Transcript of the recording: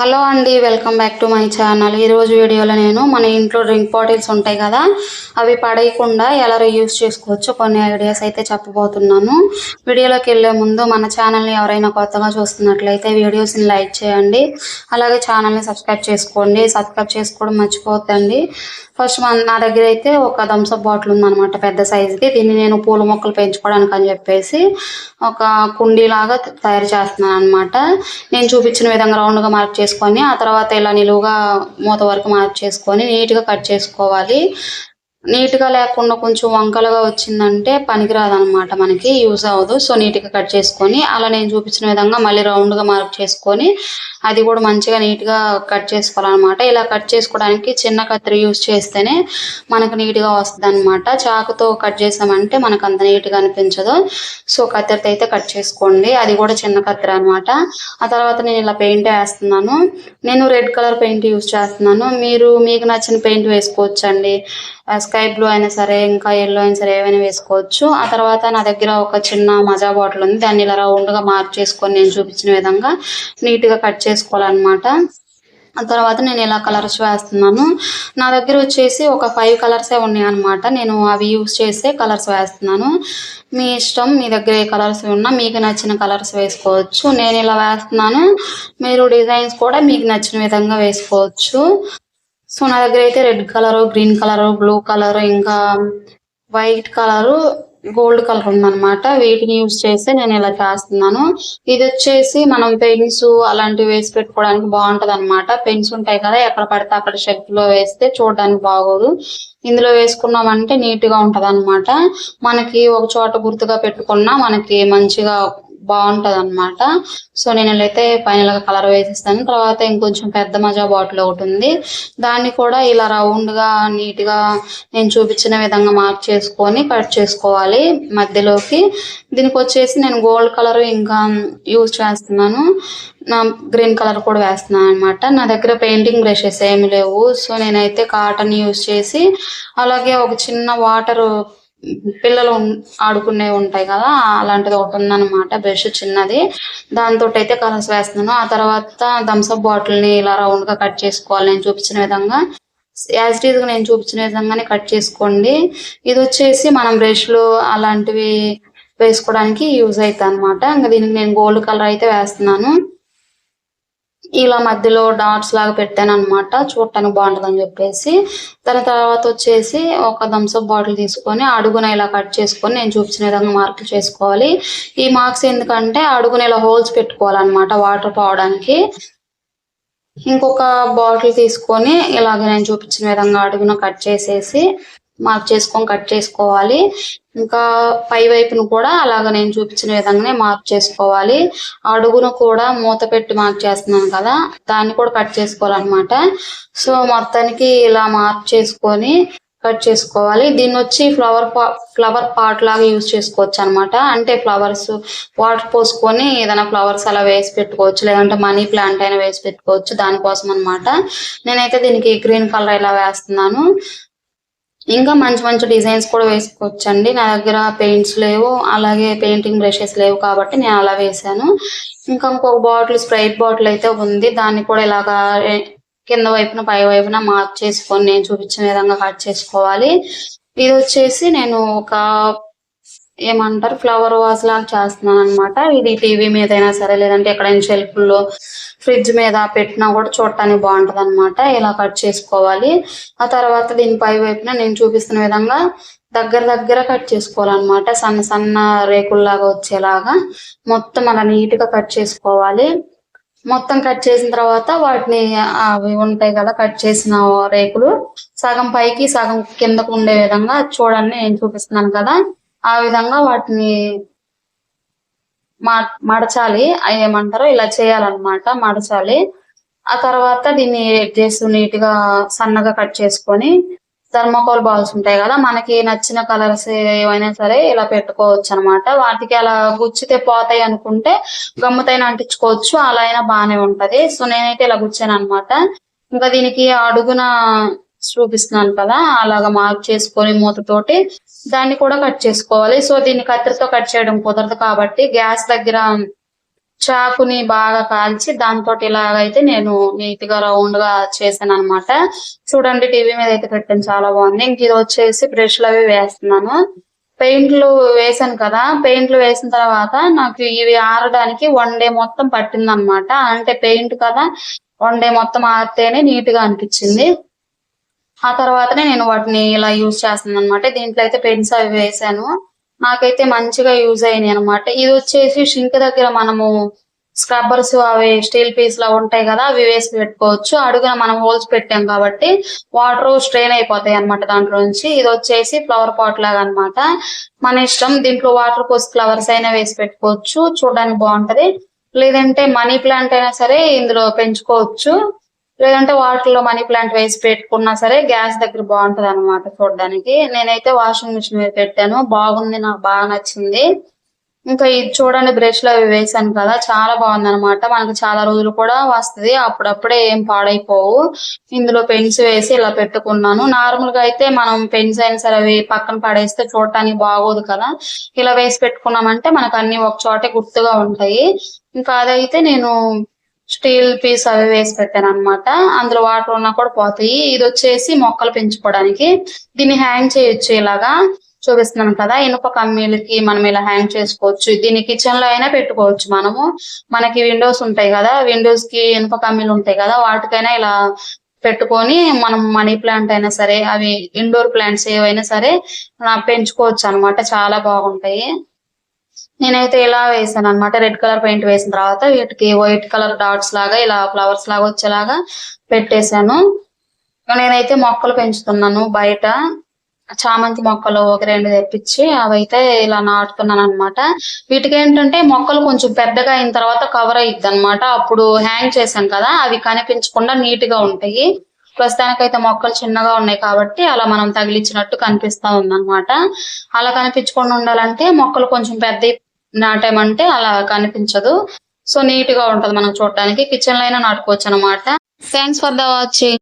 Hello అండి welcome back to my channel. ఈరోజు వీడియోలో నేను మన ఇంట్లో డ్రింక్ బాటిల్స్ ఉంటాయి కదా అవి పడేయకుండా ఎలా యూస్ చేసుకోవచ్చు కొన్ని ఐడియాస్ అయితే చెప్పబోతున్నాను. వీడియోలోకి వెళ్ళే ముందు మన ఛానల్ని ఎవరైనా కొత్తగా చూస్తున్నట్లయితే వీడియోస్ని లైక్ చేయండి అలాగే ఛానల్ని సబ్స్క్రైబ్ చేసుకోండి. సబ్స్క్రైబ్ చేసుకోవడం మర్చిపోద్దండి ఫస్ట్ మన నా దగ్గర అయితే ఒక థమ్స్అప్ బాటిల్ ఉందన్నమాట పెద్ద సైజుది. దీన్ని నేను పూల మొక్కలు పెంచుకోవడానికి అని చెప్పేసి ఒక కుండీలాగా తయారు చేస్తున్నాను అనమాట నేను చూపించిన విధంగా రౌండ్గా మార్క్ చేసుకొని ఆ తర్వాత ఇలా నిలువుగా మూత వరకు మార్చేసుకొని నీట్గా కట్ చేసుకోవాలి. నీట్గా లేకుండా కొంచెం వంకలుగా వచ్చిందంటే పనికిరాదనమాట మనకి యూజ్ అవ్వదు. సో నీట్గా కట్ చేసుకొని అలా నేను చూపించిన విధంగా మళ్ళీ రౌండ్గా మార్క్ చేసుకొని అది కూడా మంచిగా నీట్గా కట్ చేసుకోవాలన్నమాట. ఇలా కట్ చేసుకోవడానికి చిన్న కత్తిరి యూజ్ చేస్తేనే మనకు నీట్గా వస్తుంది అనమాట చాకుతో కట్ చేసామంటే మనకు అంత నీట్గా అనిపించదు. సో కత్తిరితో అయితే కట్ చేసుకోండి. అది కూడా చిన్న కత్తిరి అనమాట ఆ తర్వాత నేను ఇలా పెయింట్ వేస్తున్నాను. నేను రెడ్ కలర్ పెయింట్ యూజ్ చేస్తున్నాను. మీరు మీకు నచ్చిన పెయింట్ వేసుకోవచ్చండి. స్కై బ్లూ అయినా సరే ఇంకా ఎల్లో అయినా సరే ఏవైనా వేసుకోవచ్చు. ఆ తర్వాత నా దగ్గర ఒక చిన్న మజా బాటిల్ ఉంది. దాన్ని ఇలా రౌండ్గా మార్క్ చేసుకొని నేను చూపించిన విధంగా నీట్గా కట్ చేసుకోవాలన్నమాట. ఆ తర్వాత నేను ఇలా కలర్స్ వేస్తున్నాను. నా దగ్గర వచ్చేసి ఒక ఫైవ్ కలర్సే ఉన్నాయి అనమాట నేను అవి యూస్ చేసే కలర్స్ వేస్తున్నాను. మీ ఇష్టం మీ దగ్గర ఏ కలర్స్ ఉన్నా మీకు నచ్చిన కలర్స్ వేసుకోవచ్చు. నేను ఇలా వేస్తున్నాను. మీరు డిజైన్స్ కూడా మీకు నచ్చిన విధంగా వేసుకోవచ్చు. సో నా దగ్గర అయితే red colour green colour blue colour ఇంకా వైట్ కలర్ గోల్డ్ కలర్ ఉందన్నమాట. వీటిని యూజ్ చేస్తే నేను ఇలా చేస్తున్నాను. ఇది వచ్చేసి మనం పెన్స్ అలాంటివి వేసి పెట్టుకోవడానికి బాగుంటది అనమాట పెన్స్ ఉంటాయి కదా ఎక్కడ పడితే అక్కడ షెల్ఫ్లో వేస్తే చూడడానికి బాగోదు. ఇందులో వేసుకున్నామంటే నీట్గా ఉంటది మనకి ఒక చోట గుర్తుగా పెట్టుకున్నా మనకి మంచిగా బాగుంటది అనమాట సో నేను అయితే ఫైనల్గా కలర్ వేసేస్తాను. తర్వాత ఇంకొంచెం పెద్ద మజా బాటిల్ ఒకటి ఉంది. దాన్ని కూడా ఇలా రౌండ్గా నీట్గా నేను చూపించిన విధంగా మార్క్ చేసుకొని కట్ చేసుకోవాలి మధ్యలోకి. దీనికి వచ్చేసి నేను గోల్డ్ కలర్ ఇంకా యూజ్ చేస్తున్నాను. నా గ్రీన్ కలర్ కూడా వేస్తున్నాను అనమాట నా దగ్గర పెయింటింగ్ బ్రషెస్ ఏమి లేవు. సో నేనైతే కాటన్ యూజ్ చేసి అలాగే ఒక చిన్న వాటర్ పిల్లలు ఆడుకునే ఉంటాయి కదా అలాంటిది ఒకటి ఉందన్నమాట బ్రష్ చిన్నది. దాంతో అయితే కలర్స్ వేస్తున్నాను. ఆ తర్వాత థమ్స్అప్ బాటిల్ని ఇలా రౌండ్గా కట్ చేసుకోవాలి. నేను చూపించిన విధంగా. యాజ్గా నేను చూపించిన విధంగానే కట్ చేసుకోండి. ఇది వచ్చేసి మనం బ్రష్లు అలాంటివి వేసుకోవడానికి యూజ్ అవుతాయి అనమాట ఇంకా దీనికి నేను గోల్డ్ కలర్ అయితే వేస్తున్నాను. ఇలా మధ్యలో డాట్స్ లాగా పెట్టాను అనమాట చూడటానికి బాగుంటుంది అని చెప్పేసి. దాని తర్వాత వచ్చేసి ఒక థమ్స్అప్ బాటిల్ తీసుకొని అడుగున ఇలా కట్ చేసుకొని నేను చూపించిన విధంగా మార్కులు చేసుకోవాలి. ఈ మార్క్స్ ఎందుకంటే అడుగున ఇలా హోల్స్ పెట్టుకోవాలన్నమాట వాటర్ పోవడానికి. ఇంకొక బాటిల్ తీసుకొని ఇలాగ నేను చూపించిన విధంగా అడుగున కట్ చేసేసి మార్క్ చేసుకొని కట్ చేసుకోవాలి. ఇంకా పై వైపును కూడా అలాగ నేను చూపించిన విధంగానే మార్క్ చేసుకోవాలి. అడుగును కూడా మూత పెట్టి మార్క్ చేస్తున్నాను కదా దాన్ని కూడా కట్ చేసుకోవాలన్నమాట. సో మొత్తానికి ఇలా మార్క్ చేసుకొని కట్ చేసుకోవాలి. దీన్ని వచ్చి ఫ్లవర్ పా ఫ్లవర్ పాట్ లాగా యూజ్ చేసుకోవచ్చు అనమాట అంటే ఫ్లవర్స్ వాటర్ పోసుకొని ఏదైనా ఫ్లవర్స్ అలా వేసి పెట్టుకోవచ్చు. లేదంటే మనీ ప్లాంట్ అయినా వేసి పెట్టుకోవచ్చు. దానికోసం అనమాట నేనైతే దీనికి గ్రీన్ కలర్ ఇలా వేస్తున్నాను. ఇంకా మంచి మంచి డిజైన్స్ కూడా వేసుకోవచ్చండి. నా దగ్గర పెయింట్స్ లేవు అలాగే పెయింటింగ్ బ్రషెస్ లేవు కాబట్టి నేను అలా వేసాను ఇంకా ఇంకొక బాటిల్ స్ప్రైట్ బాటిల్ అయితే ఉంది. దాన్ని కూడా ఇలాగా కింద వైపున పై వైపున మార్క్ చేసుకొని నేను చూపించిన విధంగా కట్ చేసుకోవాలి. ఇది వచ్చేసి నేను ఒక ఏమంటారు? ఫ్లవర్ వాజ్ లాగా చేస్తున్నాను అనమాట ఇది టీవీ మీద అయినా సరే లేదంటే ఎక్కడైనా షెల్ఫ్లో ఫ్రిడ్జ్ మీద పెట్టినా కూడా చూడటానికి బాగుంటది అనమాట ఇలా కట్ చేసుకోవాలి. ఆ తర్వాత దీని పై వైపున నేను చూపిస్తున్న విధంగా దగ్గర దగ్గర కట్ చేసుకోవాలన్నమాట. సన్న సన్న రేకుల్లాగా వచ్చేలాగా మొత్తం అలా నీట్గా కట్ చేసుకోవాలి. మొత్తం కట్ చేసిన తర్వాత వాటిని అవి ఉంటాయి కదా కట్ చేసిన రేకులు సగం పైకి సగం కిందకు ఉండే విధంగా చూడండి నేను చూపిస్తున్నాను కదా. ఆ విధంగా వాటిని మడచాలి. ఏమంటారో ఇలా చేయాలన్నమాట మడచాలి. ఆ తర్వాత దీన్ని చేసి నీట్గా సన్నగా కట్ చేసుకొని థర్మోకోల్ బాల్స్ ఉంటాయి కదా మనకి నచ్చిన కలర్స్ ఏవైనా సరే ఇలా పెట్టుకోవచ్చు అనమాట వాటికి అలా గుచ్చితే పోతాయి అనుకుంటే గమ్ముతైన అంటించుకోవచ్చు అలా అయినా బాగానే ఉంటది. సో నేనైతే ఇలా గుచ్చాను అనమాట ఇంకా దీనికి అడుగున చూపిస్తున్నాను కదా అలాగ మార్క్ చేసుకొని మూతతోటి దాన్ని కూడా కట్ చేసుకోవాలి. సో దీన్ని కత్తిరితో కట్ చేయడం కుదరదు కాబట్టి గ్యాస్ దగ్గర చాకుని బాగా కాల్చి దాంతో ఇలాగైతే నేను నీట్గా రౌండ్గా చేశాను అనమాట చూడండి టీవీ మీద అయితే పెట్టాను చాలా బాగుంది. ఇంక ఇది వచ్చేసి బ్రష్లు అవి వేస్తున్నాను. పెయింట్లు వేసాను కదా పెయింట్లు వేసిన తర్వాత నాకు ఇవి ఆరడానికి వన్ డే మొత్తం పట్టిందనమాట అంటే పెయింట్ కదా వన్ డే మొత్తం ఆరితేనే నీట్గా అనిపించింది. ఆ తర్వాతనే నేను వాటిని ఇలా యూజ్ చేస్తాను అనమాట దీంట్లో అయితే పెన్స్ అవి వేసాను. నాకైతే మంచిగా యూజ్ అయినాయి అనమాట ఇది వచ్చేసి షింక్ దగ్గర మనము స్క్రబ్బర్స్ అవి స్టీల్ పీస్ లా ఉంటాయి కదా అవి వేసి పెట్టుకోవచ్చు. అడుగున మనం హోల్స్ పెట్టాం కాబట్టి వాటర్ స్ట్రెయిన్ అయిపోతాయి అనమాట దాంట్లో నుంచి ఇది వచ్చేసి ఫ్లవర్ పాట్ లాగా అన్నమాట. మన ఇష్టం దీంట్లో వాటర్ పోసి ఫ్లవర్స్ అయినా వేసి పెట్టుకోవచ్చు. చూడడానికి బాగుంటది. లేదంటే మనీ ప్లాంట్ అయినా సరే ఇందులో పెంచుకోవచ్చు. లేదంటే వాటర్ మనీ ప్లాంట్ వేసి పెట్టుకున్నా సరే గ్యాస్ దగ్గర బాగుంటది అనమాట చూడడానికి. నేనైతే వాషింగ్ మిషన్ మీద పెట్టాను. బాగుంది నాకు బాగా నచ్చింది. ఇంకా ఇది చూడండి బ్రష్లు అవి వేసాను కదా చాలా బాగుంది అనమాట మనకు చాలా రోజులు కూడా వస్తది అప్పుడప్పుడే ఏం పాడైపోవు. ఇందులో పెన్స్ వేసి ఇలా పెట్టుకున్నాను. నార్మల్గా అయితే మనం పెన్స్ అయినా సరే అవి పక్కన పడేస్తే చూడటానికి బాగోదు కదా. ఇలా వేసి పెట్టుకున్నామంటే మనకు అన్ని ఒక చోటే గుర్తుగా ఉంటాయి. ఇంకా అదైతే నేను స్టీల్ పీస్ అవి వేసి పెట్టాను అనమాట అందులో వాటర్ ఉన్నా కూడా పోతాయి. ఇది వచ్చేసి మొక్కలు పెంచుకోవడానికి. దీన్ని హ్యాంగ్ చేయొచ్చు ఇలాగా. చూపిస్తున్నాను కదా ఇనుప కమ్మీలకి మనం ఇలా హ్యాంగ్ చేసుకోవచ్చు. దీన్ని కిచెన్లో అయినా పెట్టుకోవచ్చు మనము. మనకి విండోస్ ఉంటాయి కదా విండోస్కి ఇనుప కమ్మీలు ఉంటాయి కదా వాటికైనా ఇలా పెట్టుకొని మనం మనీ ప్లాంట్ అయినా సరే అవి ఇండోర్ ప్లాంట్స్ ఏవైనా సరే పెంచుకోవచ్చు అన్నమాట చాలా బాగుంటాయి. నేనైతే ఇలా వేసాను అనమాట రెడ్ కలర్ పెయింట్ వేసిన తర్వాత వీటికి వైట్ కలర్ డాట్స్ లాగా ఇలా ఫ్లవర్స్ లాగా వచ్చేలాగా పెట్టేశాను. నేనైతే మొక్కలు పెంచుతున్నాను బయట. చామంతి మొక్కలు ఒక రెండు తెప్పించి అవైతే ఇలా నాటుతున్నాను అనమాట వీటికి ఏంటంటే మొక్కలు కొంచెం పెద్దగా అయిన తర్వాత కవర్ అయ్యిద్ది అనమాట అప్పుడు హ్యాంగ్ చేశాను కదా అవి కనిపించకుండా నీట్గా ఉంటాయి. ప్రస్తుతానికైతే మొక్కలు చిన్నగా ఉన్నాయి కాబట్టి అలా మనం తగిలించినట్టు కనిపిస్తా ఉందన్నమాట. అలా కనిపించకుండా ఉండాలంటే మొక్కలు కొంచెం పెద్ద నాటామంటే అలా కనిపించదు. సో నీట్గా ఉంటది మనం చూడటానికి. కిచెన్లో అయినా నాటుకోవచ్చు అనమాట థ్యాంక్స్ ఫర్ ద వాచింగ్